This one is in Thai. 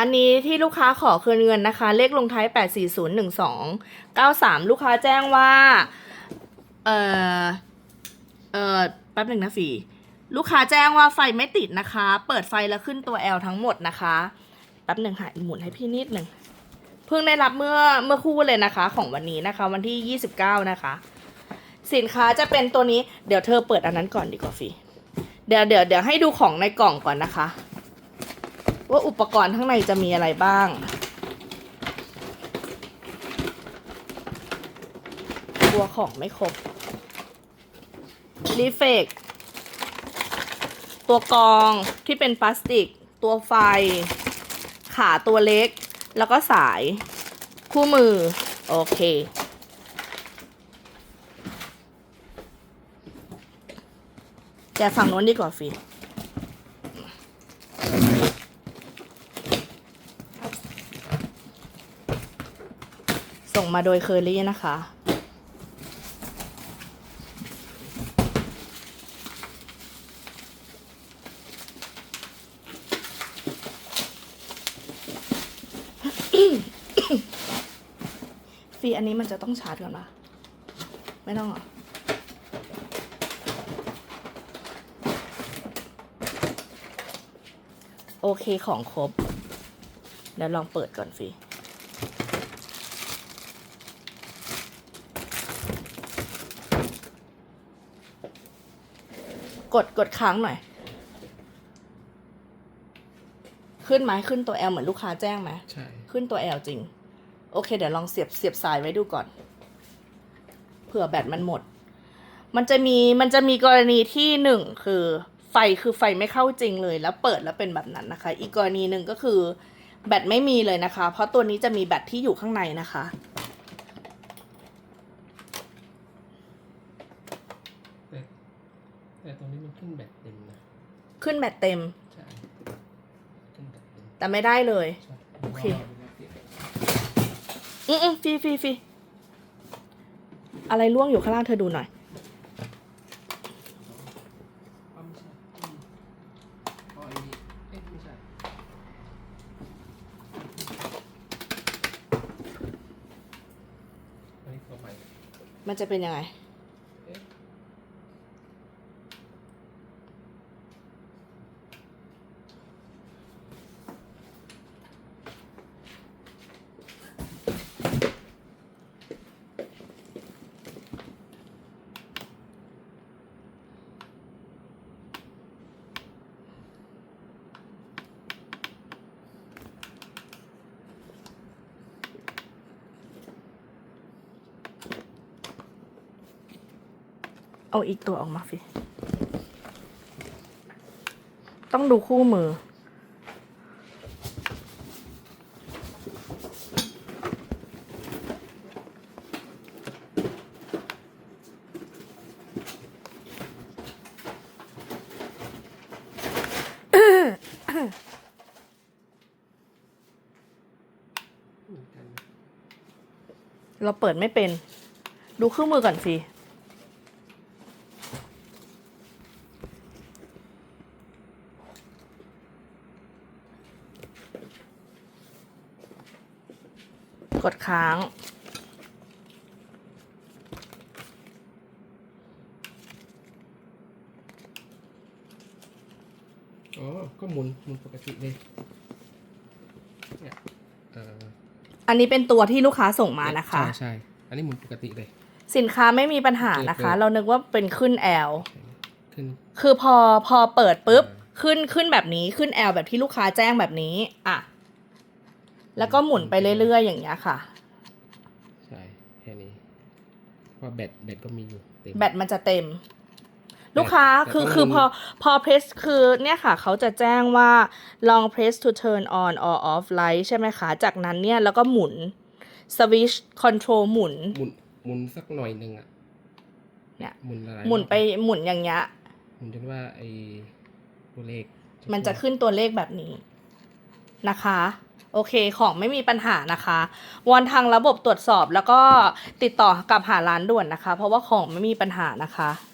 อันนี้ที่ลูกค้าขอคืนเงินนะคะ เลขลงท้าย 84012 93 ลูกค้าแจ้งว่า เอ่อ เอ่อ แป๊บหนึ่งนะฟีลูกค้าแจ้งว่าไฟไม่ติดนะคะ เปิดไฟแล้วขึ้นตัว L ทั้งหมดนะคะ แป๊บหนึ่งค่ะหมุนให้พี่นิดหนึ่ง เพิ่งได้รับเมื่อเมื่อคู่เลยนะคะ ของวันนี้นะคะ วันที่ 29 นะคะ สินค้าจะเป็นตัวนี้ เดี๋ยวเธอเปิดอันนั้นก่อนดีกว่าฟีเดี๋ยวเดี๋ยวเดี๋ยวให้ดูของในกล่องก่อนนะคะ ว่าอุปกรณ์ข้างในจะมีอะไรบ้างตัวของไม่ครบรีเฟกตัวกรองที่เป็นพลาสติก ตัวไฟ ขาตัวเล็ก แล้วก็สาย คู่มือ โอเคแกฝั่งโน้นดีกว่าฟี ส่งมาโดยเคอรี่นะคะ ฟีอันนี้มันจะต้องชาร์จก่อนปะไม่ต้องหรอโอเคของครบเดี๋ยวลองเปิดก่อนฟี กดกดค้างหน่อย ขึ้นไหมขึ้นตัว L เหมือนลูกค้าแจ้งไหมใช่ ขึ้นตัว L จริง โอเค เดี๋ยวลองเสียบเสียบสายไว้ดูก่อน เผื่อแบตมันหมด มันจะมีมันจะมีกรณีที่หนึ่งคือไฟคือไฟไม่เข้าจริงเลย แล้วเปิดแล้วเป็นแบบนั้นนะคะ อีกกรณีหนึ่งก็คือ แบตไม่มีเลยนะคะ เพราะตัวนี้จะมีแบตที่อยู่ข้างในนะคะ แต่ แต่ตรงนี้มันขึ้นแบตเต็มนะ ขึ้นแบตเต็ม ใช่ขึ้นแบตเต็มแต่ไม่ได้เลย ใช่โอเค อืมอืมฟรีฟรีฟรีอะไรล่วงอยู่ข้างล่างเธอดูหน่อย ปั๊มใช่อืมอ๋อไอ้นี่เอ๊ะไม่ใช่อันนี้ต่อไปมันจะเป็นยังไง เอาอีกตัวออกมาฟิต้องดูคู่มือ เราเปิดไม่เป็น ดูคู่มือก่อนฟิ กดค้าง อ๋อ ก็หมุนหมุนปกติเลยเนี่ยเอออันนี้เป็นตัวที่ลูกค้าส่งมานะคะ ใช่ใช่ อันนี้หมุนปกติเลย สินค้าไม่มีปัญหานะคะเปิดเรานึกว่าเป็นขึ้น L ขึ้น คือพอพอเปิดปุ๊บเออขึ้นขึ้นแบบนี้ขึ้น L แบบที่ลูกค้าแจ้งแบบนี้ อะ แล้วก็หมุนไปเรื่อยๆ อย่างเงี้ยค่ะ ใช่แค่นี้เพราะแบตแบตก็มีอยู่เต็มแบตมันจะเต็ม ลูกค้าแต่คือต้องคือหมุนพอพอ press คือเนี่ยค่ะ เขาจะแจ้งว่า long press to turn on or off light ใช่ไหมคะ จากนั้นเนี่ยแล้วก็หมุน switch control หมุน หมุนหมุนสักหน่อยหนึ่งอะเนี่ยหมุนอะไรหมุนไปหมุนอย่างเงี้ยหมุนจนว่าไอ้ตัวเลข มันจะขึ้นตัวเลขแบบนี้นะคะ โอเคของไม่มีปัญหานะคะวอนทางระบบตรวจสอบแล้วก็ติดต่อกับหาร้านด่วนนะคะ เพราะว่าของไม่มีปัญหานะคะ